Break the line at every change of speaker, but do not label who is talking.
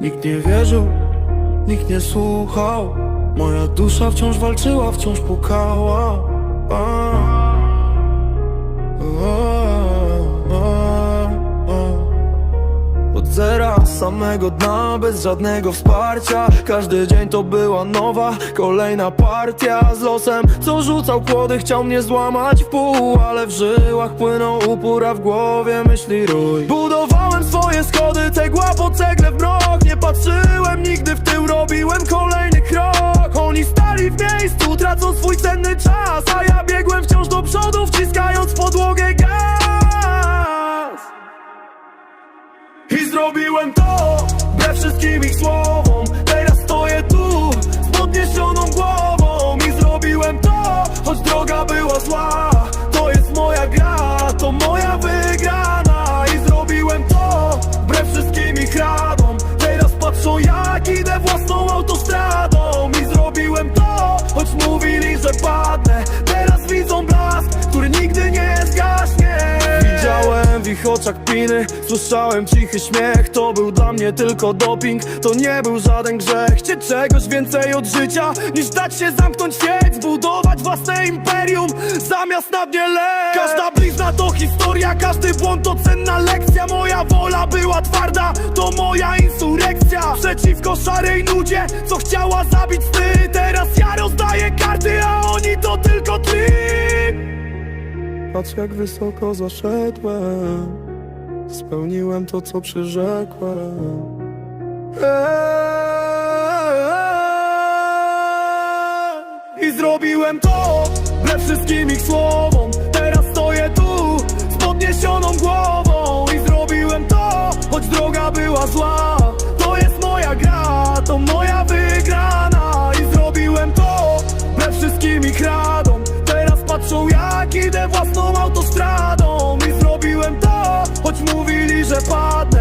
Nikt nie wierzył, nikt nie słuchał. Moja dusza wciąż walczyła, wciąż pukała. A, Zera, samego dna, bez żadnego wsparcia. Każdy dzień to była nowa, kolejna partia. Z losem, co rzucał kłody, chciał mnie złamać w pół Ale w żyłach płynął upór, a w głowie myśli rój Budowałem swoje schody, cegła zrobiłem to, wbrew wszystkim ich słowom. Teraz stoję tu, z podniesioną głową I zrobiłem to, choć droga była zła. To jest moja gra, to moja wygrana Widziałem w ich oczach piny, słyszałem cichy śmiech To był dla mnie tylko doping, to nie był żaden grzech Chcieć czegoś więcej od życia, niż dać się zamknąć sieć Zbudować własne imperium, zamiast na mnie lec Każda blizna to historia, każdy błąd to cenna lekcja. Moja wola była twarda, to moja insurekcja Przeciwko szarej nudzie, co chciała zabić ty. Teraz ja rozdaję karty, a oni to ty Patrz jak wysoko zaszedłem. Spełniłem to, co przyrzekłem. Eee, I zrobiłem to, wbrew wszystkim ich słowom Idę własną autostradą i zrobiłem to Choć mówili, że padnę